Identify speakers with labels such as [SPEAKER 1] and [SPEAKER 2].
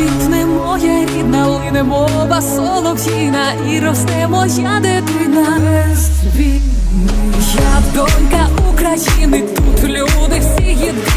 [SPEAKER 1] Квітне моя рідна, лине мова солов'їна і росте моя дитина. Я донька України, тут люди всі єдині